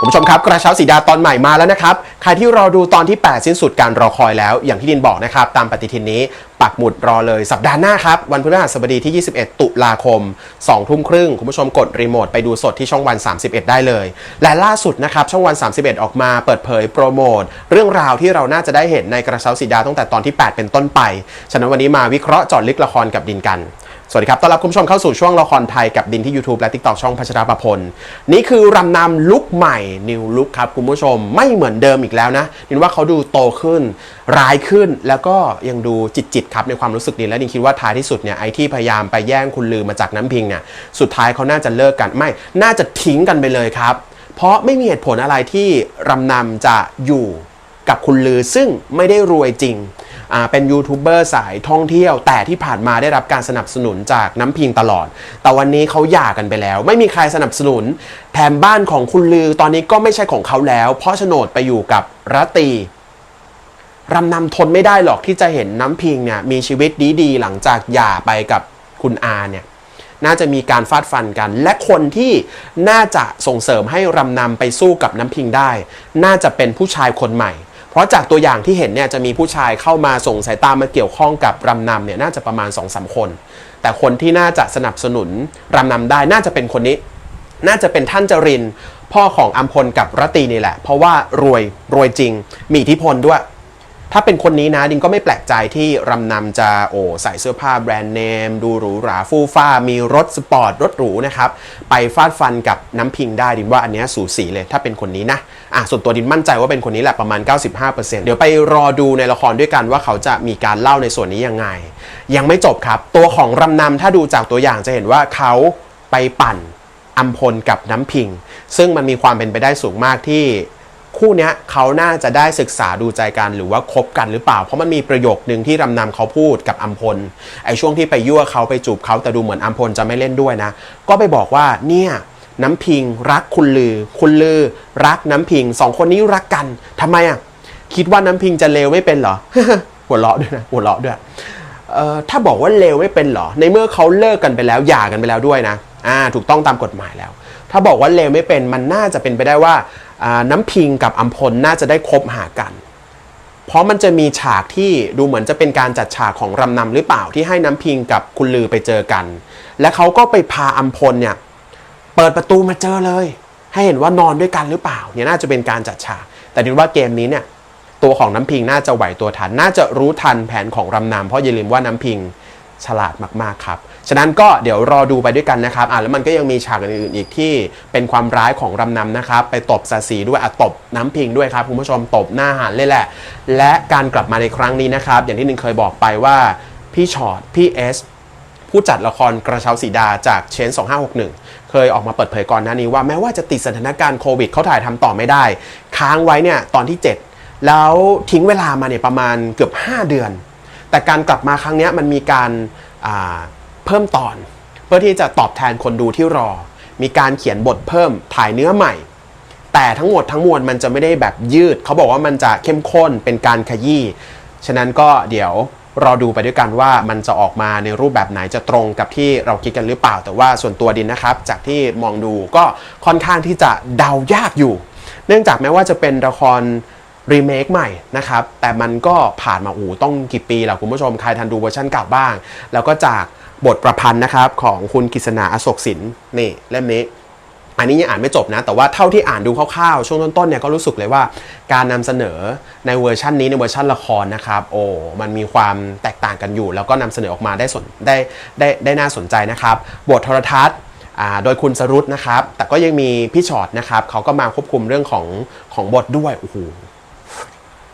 คุณผู้ชมครับกระเช้าสีดาตอนใหม่มาแล้วนะครับ ใครที่รอดูตอนที่ 8 สิ้นสุดการรอคอยแล้ว อย่างที่ดินบอกนะครับ ตามปฏิทินนี้ ปักหมุดรอเลยสัปดาห์หน้าครับ วันพฤหัสบดีที่ 21 ตุลาคม 2 ทุ่มครึ่ง คุณผู้ชมกดรีโมทไปดูสดที่ช่องวัน 31 ได้เลย และล่าสุดนะครับ ช่องวัน 31 ออกมาเปิดเผยโปรโมทเรื่องราวที่เราน่าจะได้เห็นในกระเช้าสีดาตั้งแต่ตอนที่ 8 เป็นต้นไปฉะนั้นวันนี้มาวิเคราะห์จอดลึกละครกับดินกัน สวัสดีครับ ต้อนรับคุณผู้ชมเข้าสู่ช่วงละครไทยกับดินที่ YouTube และ TikTok ช่องพัชราประพล นี่คือรำนำลุคใหม่ นิวลุคครับคุณผู้ชมไม่เหมือนเดิมอีกแล้วนะดินว่าเขาดูโตขึ้น ร้ายขึ้นแล้วก็ยังดูจิตจิตครับในความรู้สึกดินและดินคิดว่าท้ายที่สุดเนี่ยไอที่พยายามไปแย่งคุณลือมาจากน้ำพิงเนี่ยสุดท้ายเขาน่าจะเลิกกันไม่ น่าจะทิ้งกันไปเลยครับ เพราะไม่มีเหตุผลอะไรที่รำนำจะอยู่กับคุณลือซึ่งไม่ได้รวยจริง เป็นยูทูบเบอร์สายท่องเที่ยว แต่ที่ผ่านมาได้รับการสนับสนุนจากน้ำพิงตลอด แต่วันนี้เขาหย่ากันไปแล้ว ไม่มีใครสนับสนุน แถมบ้านของคุณลือตอนนี้ก็ไม่ใช่ของเขาแล้ว เพราะโฉนดไปอยู่กับรัตีรำนำทนไม่ได้หรอกที่จะเห็นน้ำพิงเนี่ยมีชีวิตดีๆ หลังจากหย่าไปกับคุณอาเนี่ยน่าจะมีการฟาดฟันกัน และคนที่น่าจะส่งเสริมให้รำนำไปสู้กับน้ำพิงได้ น่าจะเป็นผู้ชายคนใหม่ ราะจากตัวอย่างที่เห็นเนี่ยจะมีผู้ชายเข้ามาส่งสายตามาเกี่ยวข้องกับรำนำเนี่ยน่าจะประมาณ2อสคน แต่คนที่น่าจะสนับสนุนรำนำได้น่าจะเป็นคนนี้ น่าจะเป็นท่านจริน พ่อของอัมพลกับรตตีนี่แหละ เพราะว่ารวยรวยจริง มีอิทธิพลด้วย ถ้าเป็นคนนี้นะดิงก็ไม่แปลกใจที่รำนำจะโอ้ใส่เสื้อผ้าแบรนด์เนม ดูหรูหราฟู่ฟ้า มีรถสปอร์ต รถหรูนะครับ ไปฟาดฟันกับน้ำพิงได้ดินว่าอันนี้สูสีเลยถ้าเป็นคนนี้นะอะส่วนตัวดินมั่นใจว่าเป็นคนนี้แหละประมาณ 95%เดี๋ยวไปรอดูในละครด้วยกันว่าเขาจะมีการเล่าในส่วนนี้ยังไง ยังไม่จบครับ ตัวของรำนำถ้าดูจากตัวอย่างจะเห็นว่าเขาไปปั่นอัมพลกับน้ำพิง ซึ่งมันมีความเป็นไปได้สูงมากที่ คู่นี้เขาน่าจะได้ศึกษาดูใจกันหรือว่าคบกันหรือเปล่า เพราะมันมีประโยคนึงที่รำนำเขาพูดกับอัมพลไอ้ช่วงที่ไปยั่วเขาไปจูบเขาแต่ดูเหมือนอัมพลจะไม่เล่นด้วยนะ ก็ไปบอกว่าเนี่ยน้ำพิงรักคุณลือ คุณลือ รักน้ำพิงสองคนนี้รักกันทำไมอะคิดว่าน้ำพิงจะเลวไม่เป็นเหรอหัวเราะด้วยนะหัวเราะด้วยเอ่อถ้าบอกว่าเลวไม่เป็นเหรอ ในเมื่อเขาเลิกกันไปแล้วหย่ากันไปแล้วด้วยนะอ่าถูกต้องตามกฎหมายแล้ว ถ้าบอกว่าเลวไม่เป็นมันน่าจะเป็นไปได้ว่า น้ำพิงกับอัมพลน่าจะได้คบหากัน เพราะมันจะมีฉากที่ดูเหมือนจะเป็นการจัดฉากของรำนำหรือเปล่าที่ให้น้ำพิงกับคุณลือไปเจอกัน และเขาก็ไปพาอัมพลเนี่ยเปิดประตูมาเจอเลย ให้เห็นว่านอนด้วยกันหรือเปล่าเนี่ยน่าจะเป็นการจัดฉาก แต่ดินว่าเกมนี้เนี่ยตัวของน้ำพิงน่าจะไหวตัวทัน น่าจะรู้ทันแผนของรำนำเพราะอย่าลืมว่าน้ำพิง ฉลาดมากๆครับ ฉะนั้นก็เดี๋ยวรอดูไปด้วยกันนะครับอะแล้วมันก็ยังมีฉากอื่นๆอีกที่เป็นความร้ายของรำนำนะครับ ไปตบสาสีด้วยอะตบน้ำพิงด้วยครับคุณผู้ชมตบหน้าหันเลยแหละ และการกลับมาในครั้งนี้นะครับ อย่างที่หนึ่งเคยบอกไปว่าพี่ชอตพี่เอสผู้จัดละครกระเช้าสีดาจากเชน 2561 เคยออกมาเปิดเผยก่อนหน้านี้ว่าแม้ว่าจะติดสถานการณ์โควิดเขาถ่ายทำต่อไม่ได้ ค้างไว้เนี่ยตอนที่ 7 แล้วทิ้งเวลามาเนี่ยประมาณเกือบ 5 เดือน แต่การกลับมาครั้งนี้มันมีการาเพิ่มตอน เพื่อที่จะตอบแทนคนดูที่รอ มีการเขียนบทเพิ่มถ่ายเนื้อใหม่ แต่ทั้งหมดทั้งมวลมันจะไม่ได้แบบยืด เขาบอกว่ามันจะเข้มข้นเป็นการขยี้ฉะนั้นก็เดี๋ยวรอดูไปด้วยกันว่ามันจะออกมาในรูปแบบไหนจะตรงกับที่เราคิดกันหรือเปล่า แต่ว่าส่วนตัวดินนะครับ จากที่มองดูก็ค่อนข้างที่จะเดายากอยู่ เนื่องจากแม้ว่าจะเป็นละคร รีเมคใหม่นะครับ แต่มันก็ผ่านมาอูต้องกี่ปีแล้วคุณผู้ชม ใครทันดูเวอร์ชันเก่าบ้าง แล้วก็จากบทประพันธ์นะครับ ของคุณกฤษณาอโศกสินนี่เล่มนี้ อันนี้ยังอ่านไม่จบนะ แต่ว่าเท่าที่อ่านดูคร่าวๆ ช่วงต้นๆเนี่ยก็รู้สึกเลยว่า การนำเสนอในเวอร์ชันนี้ในเวอร์ชันละครนะครับ โอ้มันมีความแตกต่างกันอยู่ แล้วก็นำเสนอออกมาได้สนได้ได้ได้น่าสนใจนะครับ บทโทรทัศน์โดยคุณสรุตนะครับ แต่ก็ยังมีพี่ชอตนะครับเขาก็มาควบคุมเรื่องของของบทด้วยโอ้โห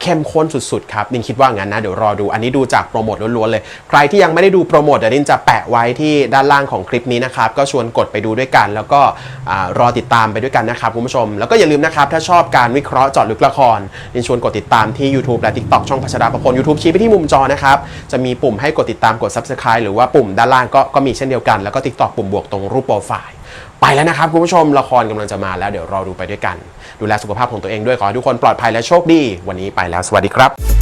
เข้มข้นสุดๆครับดินคิดว่างั้นนะเดี๋ยวรอดูอันนี้ดูจากโปรโมทล้วนๆเลย ใครที่ยังไม่ได้ดูโปรโมทเดี๋ยวดินจะแปะไว้ที่ด้านล่างของคลิปนี้นะครับก็ชวนกดไปดูด้วยกัน แล้วก็รอติดตามไปด้วยกันนะครับคุณผู้ชม แล้วก็อย่าลืมนะครับถ้าชอบการวิเคราะห์เจาะลึกละครดินชวนกดติดตามที่ YouTube และ TikTok ช่องพัชราประพล YouTube ชี้ไปที่มุมจอนะครับจะมีปุ่มให้กดติดตามกด Subscribe หรือว่าปุ่มด้านล่างก็ก็มีเช่นเดียวกันแล้วก็ TikTok ปุ่มบวกตรงรูปโปรไฟล์ ไปแล้วนะครับคุณผู้ชมละครกำลังจะมาแล้วเดี๋ยวรอดูไปด้วยกัน ดูแลสุขภาพของตัวเองด้วยขอให้ทุกคนปลอดภัยและโชคดี วันนี้ไปแล้วสวัสดีครับ